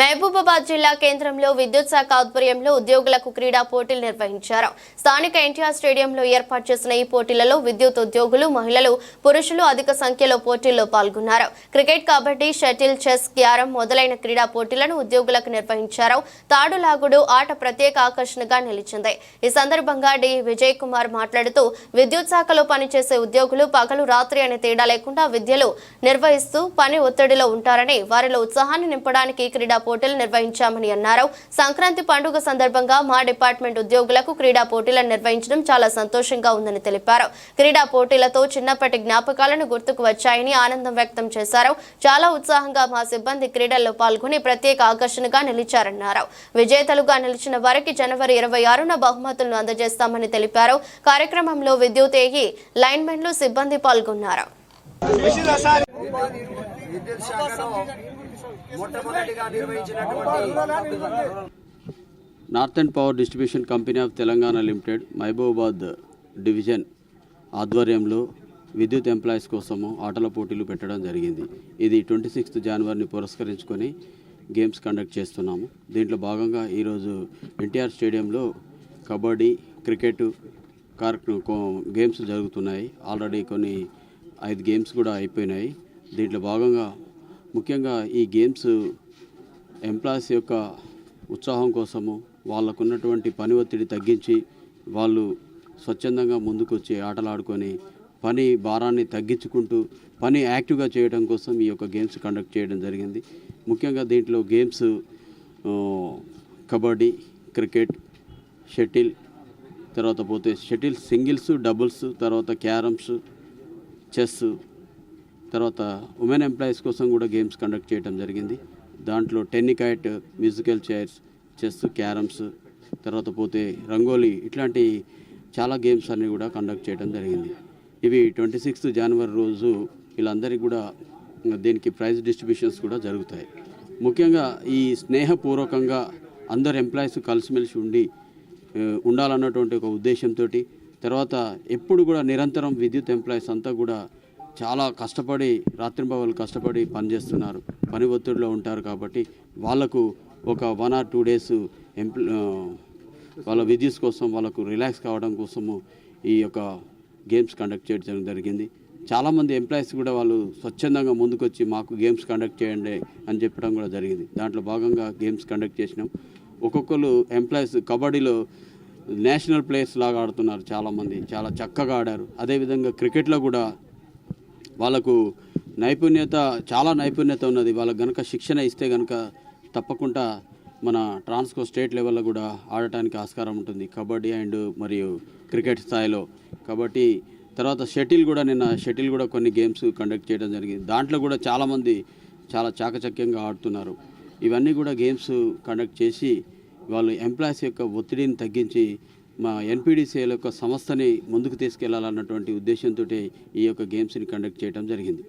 మహబూబాబాద్ జిల్లా కేంద్రంలో విద్యుత్ శాఖ ఆధ్వర్యంలో ఉద్యోగులకు క్రీడా పోటీలు నిర్వహించారు. స్థానిక ఎన్టీఆర్ స్టేడియంలో ఏర్పాటు చేసిన ఈ పోటీలలో విద్యుత్ ఉద్యోగులు మహిళలు పురుషులు అధిక సంఖ్యలో పోటీల్లో పాల్గొన్నారు. Cricket kabaddi shuttle chess carrom మొదలైన క్రీడా పోటీలను ఉద్యోగులకు నిర్వహించారు. తాడులాగుడు ఆట ప్రత్యేక ఆకర్షణగా నిలిచింది. ఈ సందర్భంగా డి. విజయ్ కుమార్ మాట్లాడుతూ విద్యుత్ శాఖలో పనిచేసే ఉద్యోగులు పగలు రాత్రి అనే తేడా లేకుండా విద్యలు నిర్వహిస్తూ పని ఒత్తిడిలో ఉంటారని వారిలో ఉత్సాహాన్ని నింపడానికి క్రీడా పోటీలు నిర్వహించామని అన్నారు. సంక్రాంతి పండుగ సందర్భంగా మా డిపార్ట్మెంట్ ఉద్యోగులకు క్రీడా పోటీలను నిర్వహించడం చాలా సంతోషంగా ఉందని తెలిపారు. క్రీడా పోటీలతో చిన్నప్పటి జ్ఞాపకాలను గుర్తుకు వచ్చాయని ఆనందం వ్యక్తం చేశారు. చాలా ఉత్సాహంగా మా సిబ్బంది క్రీడల్లో పాల్గొని ప్రత్యేక ఆకర్షణగా నిలిచారన్నారు. విజేతలుగా నిలిచిన వారికి జనవరి ఇరవై ఆరున బహుమతులను అందజేస్తామని తెలిపారు. కార్యక్రమంలో విద్యుత్ ఏగి లైన్మెన్లు సిబ్బంది పాల్గొన్నారు. విద్యుత్ శాఖలో మొట్టమొదటిగా నిర్వహించినటువంటి northern power distribution company of Telangana limited Mahabubabad division ఆధ్వర్యంలో విద్యుత్ ఎంప్లాయీస్ కోసము ఆటల పోటీలు పెట్టడం జరిగింది. ఇది ట్వంటీ సిక్స్త్ జనవరిని పురస్కరించుకొని గేమ్స్ కండక్ట్ చేస్తున్నాము. దీంట్లో భాగంగా ఈరోజు ఎన్టీఆర్ స్టేడియంలో కబడ్డీ క్రికెట్ కార్యక్రమం గేమ్స్ జరుగుతున్నాయి. ఆల్రెడీ కొన్ని ఐదు గేమ్స్ కూడా అయిపోయినాయి. దీంట్లో భాగంగా ముఖ్యంగా ఈ గేమ్స్ ఎంప్లాయీస్ యొక్క ఉత్సాహం కోసము వాళ్ళకున్నటువంటి పని ఒత్తిడి తగ్గించి వాళ్ళు స్వచ్ఛందంగా ముందుకొచ్చి ఆటలాడుకొని పని భారాన్ని తగ్గించుకుంటూ పని యాక్టివ్గా చేయడం కోసం ఈ యొక్క గేమ్స్ కండక్ట్ చేయడం జరిగింది. ముఖ్యంగా దీంట్లో గేమ్స్ కబడ్డీ క్రికెట్ షటిల్ తర్వాత పోతే షటిల్ సింగిల్స్ డబుల్స్ తర్వాత క్యారమ్స్ చెస్ తర్వాత ఉమెన్ ఎంప్లాయీస్ కోసం కూడా గేమ్స్ కండక్ట్ చేయడం జరిగింది. దాంట్లో tennikoit musical chairs chess carroms తర్వాత పోతే రంగోలీ ఇట్లాంటి చాలా గేమ్స్ అన్ని కూడా కండక్ట్ చేయడం జరిగింది. ఇవి ట్వంటీ సిక్స్త్ జనవరి రోజు వీళ్ళందరికీ కూడా దీనికి ప్రైజ్ డిస్ట్రిబ్యూషన్స్ కూడా జరుగుతాయి. ముఖ్యంగా ఈ స్నేహపూర్వకంగా అందరు ఎంప్లాయీస్ కలిసిమెలిసి ఉండి ఉండాలన్నటువంటి ఒక ఉద్దేశంతో తర్వాత ఎప్పుడు కూడా నిరంతరం విద్యుత్ ఎంప్లాయీస్ అంతా కూడా చాలా కష్టపడి రాత్రింబవళ్ళు కష్టపడి పనిచేస్తున్నారు. పని ఒత్తిడిలో ఉంటారు కాబట్టి వాళ్ళకు ఒక వన్ ఆర్ టూ డేస్ ఎంప్ల వాళ్ళ విద్యుత్ కోసం వాళ్ళకు రిలాక్స్ కావడం కోసము ఈ యొక్క గేమ్స్ కండక్ట్ చేయడం జరిగింది. చాలామంది ఎంప్లాయీస్ కూడా వాళ్ళు స్వచ్ఛందంగా ముందుకొచ్చి మాకు గేమ్స్ కండక్ట్ చేయండి అని చెప్పడం కూడా జరిగింది. దాంట్లో భాగంగా గేమ్స్ కండక్ట్ చేసినాం. ఒక్కొక్కరు ఎంప్లాయీస్ కబడ్డీలో నేషనల్ ప్లేయర్స్ లాగా ఆడుతున్నారు చాలామంది. చాలా చక్కగా ఆడారు. అదేవిధంగా క్రికెట్లో కూడా వాళ్ళకు నైపుణ్యత చాలా నైపుణ్యత ఉన్నది. వాళ్ళకు గనక శిక్షణ ఇస్తే గనక తప్పకుండా మన ట్రాన్స్కో స్టేట్ లెవెల్లో కూడా ఆడటానికి ఆస్కారం ఉంటుంది. కబడ్డీ అండ్ మరియు క్రికెట్ స్థాయిలో. కాబట్టి తర్వాత షటిల్ కూడా నిన్న షటిల్ కూడా కొన్ని గేమ్స్ కండక్ట్ చేయడం జరిగింది. దాంట్లో కూడా చాలామంది చాలా చాకచక్యంగా ఆడుతున్నారు. ఇవన్నీ కూడా గేమ్స్ కండక్ట్ చేసి వాళ్ళు ఎంప్లాయీస్ యొక్క ఒత్తిడిని తగ్గించి మా ఎన్పిడిసిఎల్ యొక్క సంస్థని ముందుకు తీసుకెళ్ళాలన్నటువంటి ఉద్దేశంతో ఈ యొక్క గేమ్స్ని కండక్ట్ చేయడం జరిగింది.